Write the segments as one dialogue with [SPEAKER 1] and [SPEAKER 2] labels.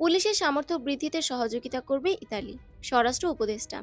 [SPEAKER 1] পুলিশের সামর্থ্য বৃদ্ধিতে সহযোগিতা করবে ইতালি। স্বরাষ্ট্র উপদেষ্টা।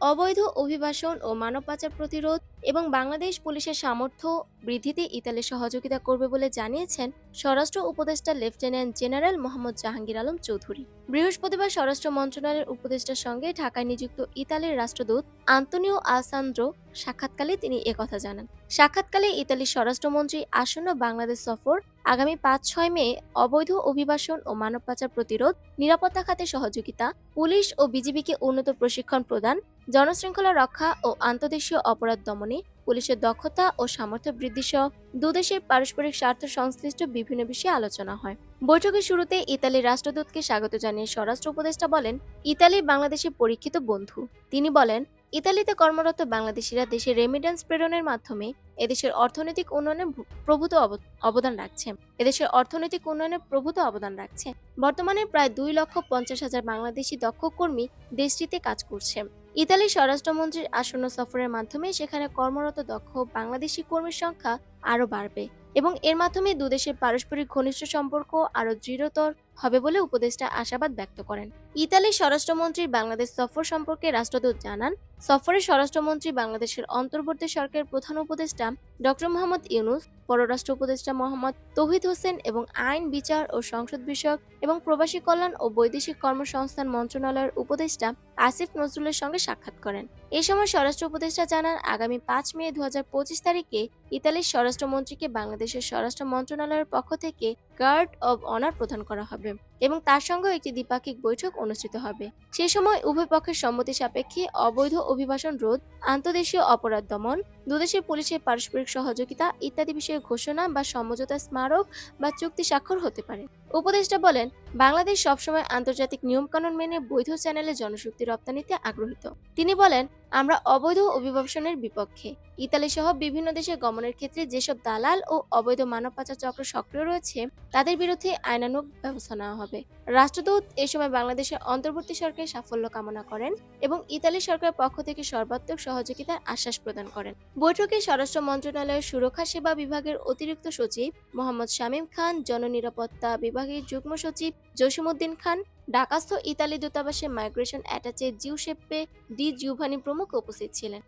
[SPEAKER 1] অবৈধ অভিবাসন ও মানব পাচার প্রতিরোধ এবং বাংলাদেশ পুলিশের সামর্থ্য বৃদ্ধিতে ইতালি সহযোগিতা করবে বলে জানিয়েছেন স্বরাষ্ট্র উপদেষ্টা লেফটেন্যান্ট জেনারেল মোহাম্মদ জাহাঙ্গীর আলম চৌধুরী। বৃহস্পতিবার স্বরাষ্ট্র মন্ত্রণালয়ের উপদেষ্টার সঙ্গে ঢাকায় নিযুক্ত ইতালির রাষ্ট্রদূত আন্তোনিও আলসান্দ্রো সাক্ষাৎকালে তিনি একথা জানান। সাক্ষাৎকালে ইতালির স্বরাষ্ট্রমন্ত্রী আসন্ন বাংলাদেশ সফর আগামী পাঁচ ছয় মে অবৈধ অভিবাসন ও মানব পাচার প্রতিরোধ, নিরাপত্তা খাতে সহযোগিতা, পুলিশ ও বিজিবিকে উন্নত প্রশিক্ষণ প্রদান, জনশৃঙ্খলা রক্ষা ও আন্তদেশীয় অপরাধ দমনে পুলিশের দক্ষতা ও সামর্থ্য বৃদ্ধি সহ দুদেশের পারস্পরিক স্বার্থ সংশ্লিষ্ট বিভিন্ন বিষয়ে আলোচনা হয়। বৈঠকের শুরুতে ইতালির রাষ্ট্রদূতকে স্বাগত জানিয়ে স্বরাষ্ট্র উপদেষ্টা বলেন, ইতালি বাংলাদেশের পরীক্ষিত বন্ধু। তিনি বলেন, ইতালিতে কর্মরত বাংলাদেশিরা দেশে রেমিডেন্স প্রেরণের মাধ্যমে এদেশের অর্থনৈতিক উন্নয়নে প্রভূত অব- অবদান রাখছে। এদেশের অর্থনৈতিক উন্নয়নে প্রভূত অবদান রাখছে। বর্তমানে প্রায় দুই লক্ষ পঞ্চাশ হাজার বাংলাদেশি দক্ষ কর্মী দেশটিতে কাজ করছে। ইতালির স্বরাষ্ট্রমন্ত্রীর আসন্ন সফরের মাধ্যমে সেখানে কর্মরত দক্ষ বাংলাদেশি কর্মীর সংখ্যা আরও বাড়বে এবং এর মাধ্যমে দুদেশের পারস্পরিক ঘনিষ্ঠ সম্পর্ক আরও দৃঢ়তর হবে বলে উপদেষ্টা আশাবাদ ব্যক্ত করেন। ইতালির স্বরাষ্ট্রমন্ত্রীর বাংলাদেশ সফর সম্পর্কে রাষ্ট্রদূত জানান সফরে স্বরাষ্ট্রমন্ত্রী বাংলাদেশের অন্তর্বর্তী সরকারের প্রধান উপদেষ্টা ডক্টর মোহাম্মদ ইউনুস, পররাষ্ট্র উপদেষ্টা মোহাম্মদ তৌহিদ হোসেন এবং আইন, বিচার ও সংসদ বিষয়ক এবং প্রবাসী কল্যাণ ও বৈদেশিক কর্মসংস্থান মন্ত্রণালয়ের উপদেষ্টা আসিফ নজরুলের সঙ্গে সাক্ষাৎ করেন। এ সময় স্বরাষ্ট্র উপদেষ্টা জানান, আগামী পাঁচ মে দু হাজার পঁচিশ তারিখে ইতালির স্বরাষ্ট্রমন্ত্রীকে বাংলাদেশের স্বরাষ্ট্র মন্ত্রণালয়ের পক্ষ থেকে গার্ড অব অনার প্রদান করা হবে। собі. এবং তার সঙ্গেও একটি দ্বিপাক্ষিক বৈঠক অনুষ্ঠিত হবে। সে সময় উভয় পক্ষের সম্মতি সাপেক্ষে অবৈধ অভিবাসন রোধ, আন্তদেশীয় অপরাধ দমন, দুদেশের পুলিশের পারস্পরিক সহযোগিতা ইত্যাদি বিষয়ে ঘোষণা বা সমঝোতা স্মারক বা চুক্তি স্বাক্ষর হতে পারে। উপদেষ্টা বলেন, বাংলাদেশ সবসময় আন্তর্জাতিক নিয়মকানুন মেনে বৈধ চ্যানেলে জনশক্তি রপ্তানিতে আগ্রহীত। তিনি বলেন, আমরা অবৈধ অভিবাসনের বিপক্ষে, ইতালি সহ বিভিন্ন দেশে গমনের ক্ষেত্রে যেসব দালাল ও অবৈধ মানব পাচার চক্র সক্রিয় রয়েছে, তাদের বিরুদ্ধে আইনানুগ ব্যবস্থা নেওয়া হবে। রাষ্ট্রদূত এ সময় বাংলাদেশের অন্তর্বর্তী সরকারের সাফল্য কামনা করেন এবং ইতালি সরকারের পক্ষ থেকে সর্বাত্মক সহযোগিতার আশ্বাস প্রদান করেন। বৈঠকে স্বরাষ্ট্র মন্ত্রণালয়ের সুরক্ষা সেবা বিভাগের অতিরিক্ত সচিব মোহাম্মদ শামীম খান, জননিরাপত্তা বিভাগের যুগ্ম সচিব জসিমউদ্দিন খান ঢাকাস্থ ইতালি দূতাবাসের migration attache Giuseppe Di Giovanni প্রমুখ উপস্থিত ছিলেন।